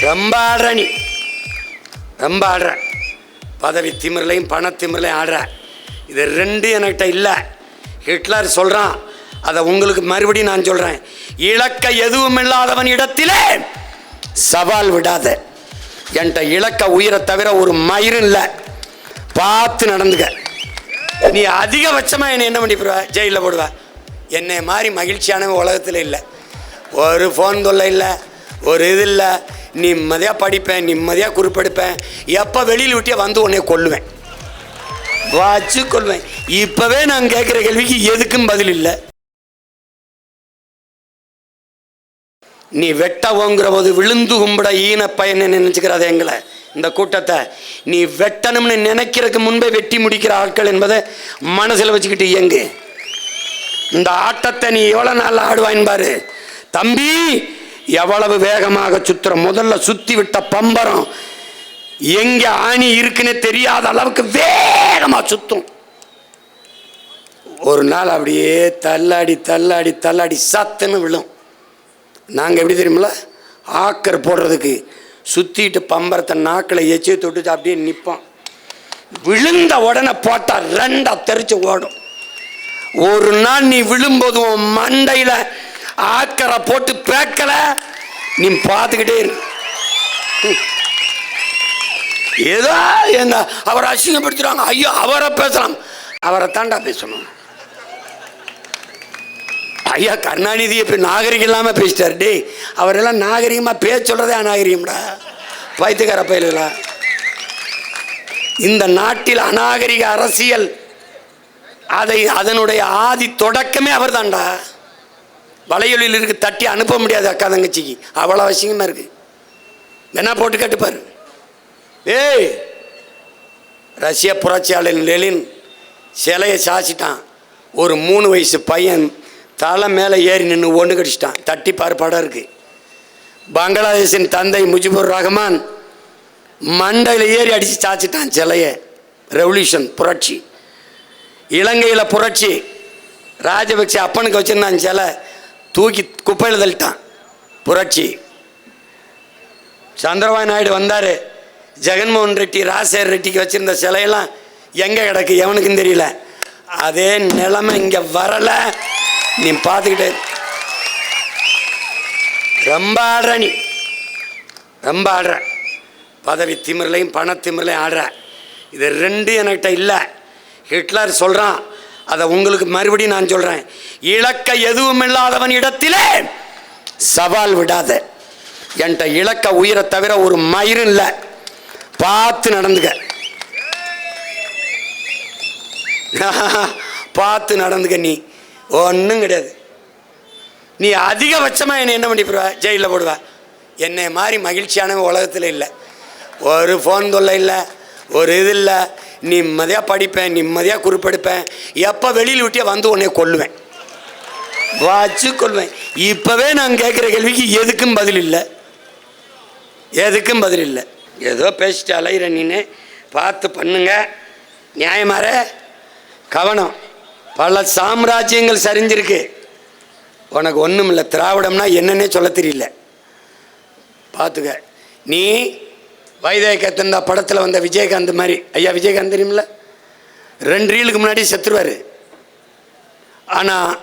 ரொம்ப ஆடுற நீ. ரொம்ப ஆடுற பதவி திமிரலையும் பணத்திமிரலையும் ஆடுற. இது ரெண்டு என்கிட்ட இல்லை. ஹிட்லர் சொல்கிறான் அதை உங்களுக்கு மறுபடியும் நான் சொல்கிறேன் இலக்க எதுவும் இல்லாதவன் இடத்திலே சவால் விடாத. என்கிட்ட இலக்க உயிரை தவிர ஒரு மயிரும் இல்லை. பார்த்து நடந்துக்க. நீ அதிகபட்சமாக என்னை என்ன பண்ணி போடுவ? ஜெயிலில் போடுவ? என்னை மாதிரி மகிழ்ச்சியானவன் உலகத்தில் இல்லை. ஒரு ஃபோன் தொல்லை இல்லை. ஒரு இது இல்லை. நிம்மதியாக படிப்பேன் நிம்மதியாக குறிப்பெடுப்பேன். எப்போ வெளியில் விட்டியே வந்து உன்னை கொல்லுவேன். வாச்சு கொள்வேன் இப்போவே நான் கேட்குற கேள்விக்கு எதுக்கும் பதில் இல்லை. நீ வெட்டவோங்கிற போது விழுந்து கும்பிட ஈன பயனை நினைச்சுக்கிறாத எங்களை இந்த கூட்டத்தை. நீ வெட்டணும்னு நினைக்கிறதுக்கு முன்பே வெட்டி முடிக்கிற ஆட்கள் என்பதை மனசில் வச்சுக்கிட்டு இயங்கு. இந்த ஆட்டத்தை நீ எவ்வளோ நாள் ஆடுவாயின் பாரு. தம்பி எவ்வளவு வேகமாக சுத்துற முதல்ல சுத்தி விட்ட பம்பரம் எங்க ஆணி இருக்குன்னு தெரியாத அளவுக்கு வேகமா சுத்தும். ஒரு நாள் அப்படியே தள்ளாடி தள்ளாடி தள்ளாடி சத்துன்னு விழும். நாங்கள் எப்படி தெரியுமில ஆக்கர் போடுறதுக்கு சுற்றிட்டு பம்பரத்தை நாக்கில் எச்சி தொட்டு அப்படியே நிற்போம் விழுந்த உடனே போட்டால் ரெண்டா தெரிச்சு ஓடும். ஒரு நாள் நீ விழும்போது உன் மண்டையில் ஆக்கரை போட்டு பேக்கல நீ பார்த்துக்கிட்டே இரு. ம். ஏதோ என்ன அவரை அசிங்கப்படுத்துறாங்க ஐயோ அவரை பேசலாம். அவரை தாண்டா பேசணும். ஐயா கருணாநிதி இப்போ நாகரிகம் இல்லாமல் பேசிட்டார். டேய் அவரெல்லாம் நாகரிகமாக பேச சொல்கிறதே அநாகரிகம்டா. பைத்துக்கார பயிலா இந்த நாட்டில் அநாகரிக அரசியல் அதை அதனுடைய ஆதி தொடக்கமே அவர் தான்டா வலையொலியில் இருக்கு தட்டி அனுப்ப முடியாது அக்கா தங்கச்சிக்கு. அவ்வளோ அவசியமாக இருக்கு. வேணா போட்டு கட்டுப்பார் ஏய்! ரஷ்ய புரட்சியாளன் லெலின் சிலையை சாச்சிட்டான். ஒரு மூணு வயசு பையன் தலை மேலே ஏறி நின்று ஒன்று கடிச்சிட்டான். தட்டி பாரு படம் இருக்கு. பங்களாதேஷின் தந்தை முஜிபுர் ரஹ்மான் மண்டையில் ஏறி அடித்து சாச்சிட்டான் சிலையை. ரெவல்யூஷன் புரட்சி. இலங்கையில் புரட்சி. ராஜபக்சே அப்பனுக்கு வச்சிருந்தான் சிலை. தூக்கி குப்பையில் தள்ளிட்டான். புரட்சி. சந்திரபாபு நாயுடு வந்தார். ஜெகன்மோகன் ரெட்டி ராஜசேகர் ரெட்டிக்கு வச்சிருந்த சிலையெல்லாம் எங்கே கிடக்கு? எவனுக்கும் தெரியல. அதே நிலைமை இங்கே வரலை. நீ பார்த்துக்கிட்டே ரொம்ப ஆடுற நீ. ரொம்ப ஆடுற. பதவி திமிரலையும் பண திமிரலையும் ஆடுற. இது ரெண்டு என்கிட்ட இல்லை. ஹிட்லர் சொல்கிறான் அதை உங்களுக்கு மறுபடியும் நான் சொல்கிறேன் இலக்க எதுவும் இல்லாதவன் இடத்திலே சவால் விடாத. என்கிட்ட இலக்க உயிரை தவிர ஒரு மயிரும் இல்லை. பார்த்து நடந்துக்க. பார்த்து நடந்துக்க நீ. ஒன்றும் கிடையாது. நீ அதிகபட்சமாக என்னை என்ன பண்ணி ஜெயிலில் போடுவ. என்னை மாதிரி மகிழ்ச்சியானவன் உலகத்தில் இல்லை. ஒரு ஃபோன் தொல்லை இல்லை. ஒரு இது இல்லை. நிம்மதியாக படிப்பேன் நிம்மதியாக குறிப்பெடுப்பேன். எப்போ வெளியில் விட்டே வந்து உன்னை கொள்ளுவேன் வச்சு கொள்வேன் இப்போவே நான் கேட்குற கேள்விக்கு எதுக்கும் பதில் இல்லை. எதுக்கும் பதில் இல்லை. ஏதோ பேசிட்டு அலையிற நீனு. பார்த்து பண்ணுங்க. நியாயமார கவனம். பல சாம்ராஜ்யங்கள் சரிஞ்சிருக்கு. உனக்கு ஒன்றும் இல்லை திராவிடம்னா என்னன்னே சொல்ல தெரியல. பார்த்துக்க. நீ வைதேகத்தந்தா படத்தில் வந்த விஜயகாந்த் மாதிரி. ஐயா விஜயகாந்த் தெரியுமில்ல? ரெண்டு ரீலுக்கு முன்னாடி செத்துருவார். ஆனால்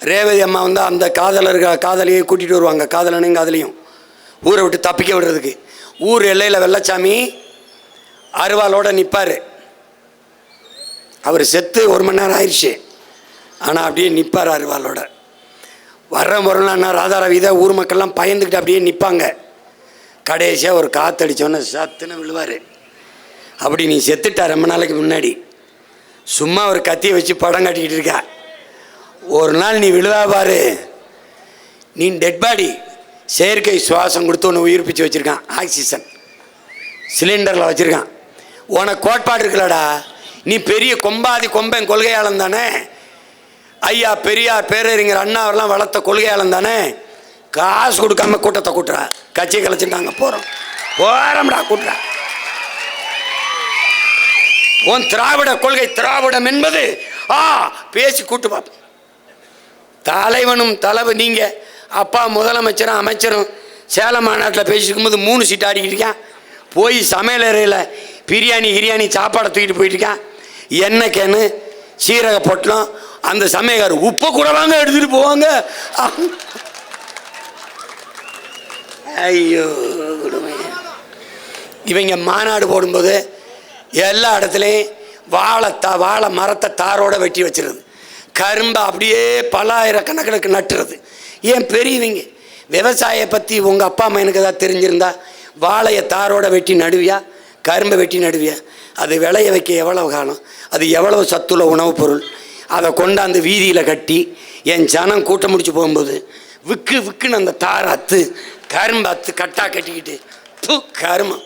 ரேவதி அம்மா வந்து அந்த காதலர்கள் காதலியை கூட்டிகிட்டு வருவாங்க. காதலனையும் காதலியும். ஊரை விட்டு தப்பிக்க விடுறதுக்கு. ஊர் எல்லையில் வெள்ளச்சாமி அருவாலோடு நிற்பார் அவர் செத்து ஒரு மணி நேரம் ஆயிடுச்சு ஆனால் அப்படியே நிற்பார் அருவாளோட. வர்ற முறைனா ராதாரவி தான் ஊர் மக்கள்லாம் பயந்துக்கிட்டு அப்படியே நிற்பாங்க கடைசியாக ஒரு காத்தடிச்சோன்னே சத்துன்னு விழுவார். அப்படி நீ செத்துட்டா ரொம்ப நாளைக்கு முன்னாடி. சும்மா ஒரு கத்தியை வச்சு படம் கட்டிக்கிட்டு இருக்கா. ஒரு நாள் நீ விழுவா பாரு. நீ டெட் பாடி செயற்கை சுவாசம் கொடுத்து ஒன்று உயிர்ப்பிச்சு வச்சுருக்கான். ஆக்சிஜன். சிலிண்டரில் வச்சுருக்கான். உனக்கு கோட்பாடு இருக்கலடா நீ பெரிய கொம்பாதி கொம்பன் கொள்கையாளன் தானே. ஐயா பெரியார் பேரறிஞர் அண்ணா அவரெல்லாம் வளர்த்த கொள்கையாளன் தானே. காசு கொடுக்காம கூட்டத்தை கூட்டுறா. கட்சியை கலைச்சுட்டாங்க போகிறோம் போகிறோம்டா கூட்டுறா. உன் திராவிட கொள்கை திராவிடம் என்பது ஆ பேசி கூட்டு பார்ப்போம் தலைவனும் தலைவர் நீங்கள் அப்பா முதலமைச்சரும் அமைச்சரும் சேலம் மாநாட்டில் பேசிக்கும்போது மூணு சீட்டு ஆடிக்கிட்டு இருக்கான். போய் சமையல் அறையில் பிரியாணி கிரியாணி சாப்பாடை தூக்கிட்டு போயிட்டு என்ன எண்ணெய் கேனு? சீரக பொட்டலம். அந்த சமையக்கார் உப்பை கூட வாங்க எடுத்துகிட்டு போவாங்க. ஐயோ இவங்க மாநாடு போடும்போது எல்லா இடத்துலையும் வாழை தா வாழை மரத்தை தாரோடு வெட்டி வச்சிருது. கரும்பை அப்படியே பல்லாயிரக்கணக்கிற்கு நட்டுறது. ஏன் பெரியவங்க? விவசாய பற்றி உங்கள் அப்பா அம்மா எனக்கு ஏதாவது தெரிஞ்சிருந்தா வாழையை தாரோடு வெட்டி நடுவியா? கரும்பை வெட்டி நடுவியா? அது விளைய வைக்க எவ்வளவு காலம்? அது எவ்வளவு சத்துள்ள உணவுப் பொருள்? அதை கொண்டாந்து வீதியில் கட்டி என் ஜனம் கூட்டம் முடிச்சு போகும்போது விக்கு விக்குன்னு அந்த தார் கரும்பத்து கட்டாக கட்டா கட்டிக்கிட்டு து கருமம்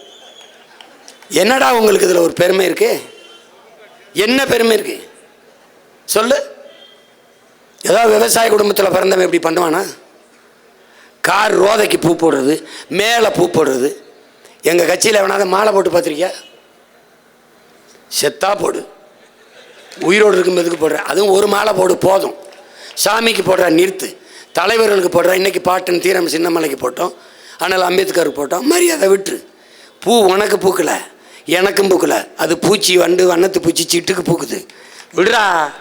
என்னடா உங்களுக்கு இதில் ஒரு பெருமை இருக்கு? என்ன பெருமை இருக்கு? சொல்லு. ஏதாவது விவசாய குடும்பத்தில் பிறந்தவன் இப்படி பண்ணுவானா? கார் ரோதைக்கு பூ போடுறது மேலே பூ போடுறது. எங்கள் கட்சியில் எவனாவது மாலை போட்டு பார்த்துருக்கியா? செத்தா போடு. உயிரோடு இருக்கும்போதுக்கு போடுற. அதுவும் ஒரு மாலை போடு போதும். சாமிக்கு போடுற நிறுத்து. தலைவர்களுக்கு போடுற. இன்னைக்கு பாட்டன் தீரம் சின்னமலைக்கு போட்டோம். ஆனால் அம்பேத்கருக்கு போட்டோம். மரியாதை விட்டு பூ உனக்கு பூக்கல. எனக்கும் பூக்கல. அது பூச்சி வண்டு வண்ணத்து பூச்சி சிட்டுக்கு பூக்குது. விடுறா.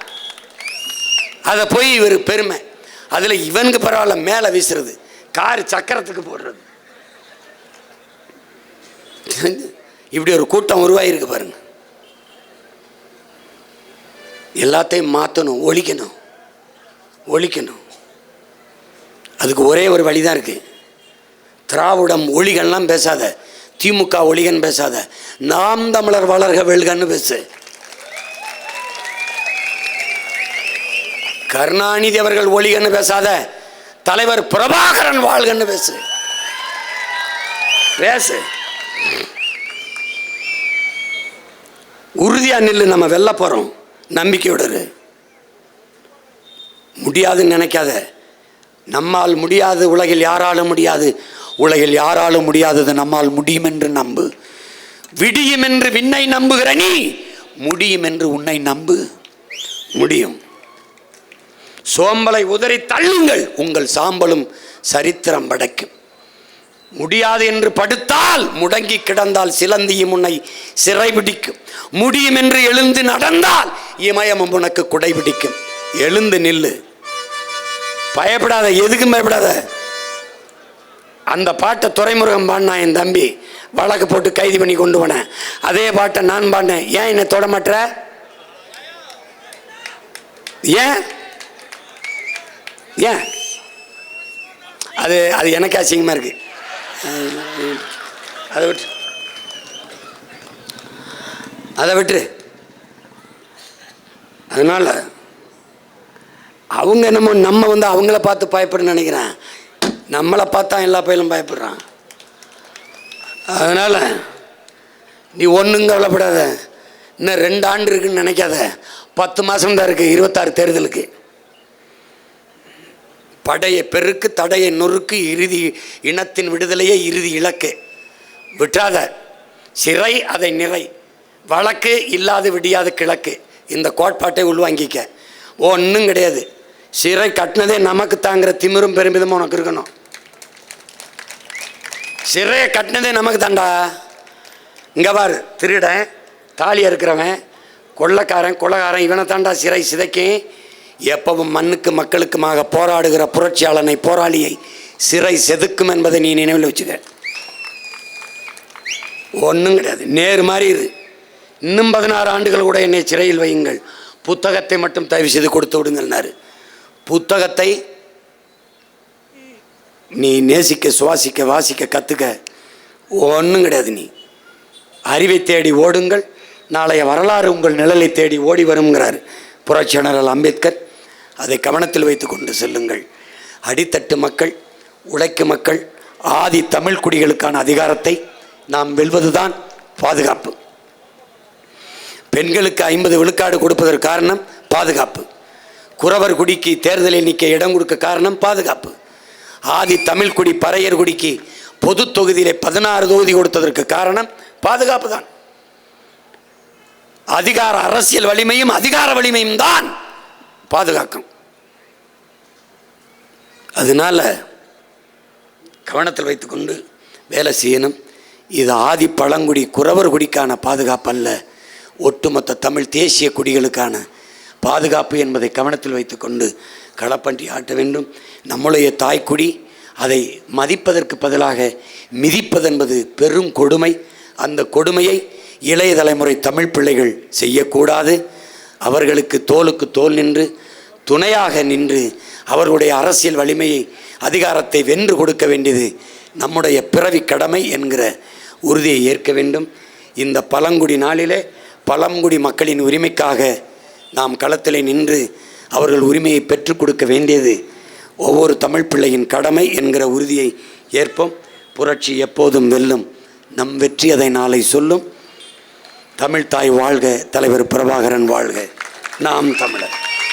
அதை போய் இவர் பெருமை. அதில் இவனுக்கு பரவாயில்ல மேலே வீசுறது. கார் சக்கரத்துக்கு போடுறது. இப்படி ஒரு கூட்டம் உருவாகிருக்கு பாருங்க. எல்லாத்தையும் மாற்றணும் ஒழிக்கணும். ஒழிக்கணும். அதுக்கு ஒரே ஒரு வழி தான் இருக்குது திராவிடம் ஒளிகள்லாம் பேசாத திமுக ஒளிகன் பேசாத நாம் தமிழர் வளர்க வெல்கன்னு பேசு. கருணாநிதி அவர்கள் ஒளிகன்னு பேசாத தலைவர் பிரபாகரன் வாழ்கன்னு பேசு. பேசு. உறுதியாக நில்லு நம்ம வெல்ல போகிறோம் நம்பிக்கையோட முடியாதுன்னு நினைக்காத. நம்மால் முடியாது உலகில் யாராலும் முடியாது. உலகில் யாராலும் முடியாதது நம்மால் முடியும் என்று நம்பு. விடியும் என்று விண்ணை நம்புகிற நீ முடியும் என்று உன்னை நம்பு. முடியும். சோம்பலை உதறி தள்ளுங்கள் உங்கள் சாம்பலும் சரித்திரம் படைக்கும். முடியாது என்று படுத்தால் முடங்கி கிடந்தால் சிலந்தியும் உன்னை சிறைபிடிக்கும். முடியும் என்று எழுந்து நடந்தால் இமயமும் உனக்கு குடைபிடிக்கும். எழுந்து நில்லு. பயப்படாத எதுக்கும் பயப்படாத. அந்த பாட்டை துறைமுருகன் பாடினான் என் தம்பி வழக்கு போட்டு கைது பண்ணி கொண்டு போனேன். அதே பாட்டை நான் பாடினேன். ஏன் என்னை தொட ஏன்? ஏன்? அது அது எனக்கு அசிங்கமாக இருக்கு. அதை விட்டு அதை விட்டுரு. அதனால் அவங்க என்னமோ நம்ம வந்து அவங்கள பார்த்து பயப்படுன்னு நினைக்கிறேன். நம்மளை பார்த்தா எல்லா பயிலும் பயப்படுறான். அதனால் நீ ஒன்றும் கவலைப்படாத. இன்னும் ரெண்டு ஆண்டு இருக்குன்னு நினைக்காத. பத்து மாதம்தான் இருக்குது இருபத்தாறு தேர்தலுக்கு. படையை பெருக்கு தடையை நொறுக்கு இறுதி இனத்தின் விடுதலையே இறுதி இலக்கு. விட்டாத சிறை அதை நிறை. வழக்கு இல்லாது விடியாது கிழக்கு. இந்த கோட்பாட்டை உள்வாங்கிக்க. ஒன்றும் கிடையாது. சிறை கட்டினதே நமக்கு தாங்கிற திமிரும் பெருமிதமும் உனக்கு இருக்கணும். சிறையை கட்டினதே நமக்கு தாண்டா. இங்கே பாரு திருடன் தாலியாக இருக்கிறவன் கொள்ளக்காரன் கொள்ளக்காரன் இவனை தாண்டா சிறை சிதைக்கும் எப்பவும் மண்ணுக்கு மக்களுக்குமாக போராடுகிற புரட்சியாளனை போராளியை சிறை செதுக்கும் என்பதை நீ நினைவில் வச்சுக்க. ஒன்றும் கிடையாது. நேரு மாதிரி இது இன்னும் பதினாறு ஆண்டுகள் கூட என்னை சிறையில் வையுங்கள். புத்தகத்தை மட்டும் தயவு செய்து கொடுத்து விடுங்கள்னாரு புத்தகத்தை நீ நேசிக்க சுவாசிக்க வாசிக்க கற்றுக்க ஒன்றும் கிடையாது நீ. அறிவை தேடி ஓடுங்கள். நாளைய வரலாறு உங்கள் நிழலை தேடி ஓடி வருங்கிறார் புரட்சி அம்பேத்கர். அதை கவனத்தில் வைத்து கொண்டு செல்லுங்கள். அடித்தட்டு மக்கள் உழைக்கும் மக்கள் ஆதி தமிழ் குடிகளுக்கான அதிகாரத்தை நாம் வெல்வதுதான் பாதுகாப்பு. பெண்களுக்கு ஐம்பது விழுக்காடு கொடுப்பதற்கு காரணம் பாதுகாப்பு. குறவர் குடிக்கு தேர்தலில் நிற்க இடம் கொடுக்க காரணம் பாதுகாப்பு. ஆதி தமிழ்குடி பறையர் குடிக்கு பொது தொகுதியிலே பதினாறு தொகுதி கொடுத்ததற்கு காரணம் பாதுகாப்பு தான். அதிகார அரசியல் வலிமையும் அதிகார வலிமையும் தான் பாதுகாக்கும். அதனால கவனத்தில் வைத்துக்கொண்டு வேலை செய்யணும். இது ஆதி பழங்குடி குறவர் குடிக்கான பாதுகாப்பு அல்ல ஒட்டுமொத்த தமிழ் தேசிய குடிகளுக்கான பாதுகாப்பு என்பதை கவனத்தில் வைத்துக்கொண்டு களப்பன்றி ஆட்ட வேண்டும். நம்முடைய தாய்க்குடி அதை மதிப்பதற்கு பதிலாக மிதிப்பதென்பது பெரும் கொடுமை. அந்த கொடுமையை இளைய தலைமுறை தமிழ் பிள்ளைகள் செய்யக்கூடாது. அவர்களுக்கு தோலுக்கு தோல் நின்று துணையாக நின்று அவர்களுடைய அரசியல் வலிமையை அதிகாரத்தை வென்று கொடுக்க வேண்டியது நம்முடைய பிறவி கடமை என்கிற உறுதியை ஏற்க வேண்டும். இந்த பழங்குடி நாளிலே பழங்குடி மக்களின் உரிமைக்காக நாம் களத்தில் நின்று அவர்கள் உரிமையை பெற்றுக் கொடுக்க வேண்டியது ஒவ்வொரு தமிழ் பிள்ளையின் கடமை என்கிற உறுதியை ஏற்போம். புரட்சி எப்போதும் வெல்லும். நம் வெற்றி அதை நாளை சொல்லும். தமிழ் தாய் வாழ்க தலைவர் பிரபாகரன் வாழ்க. நாம் தமிழர்.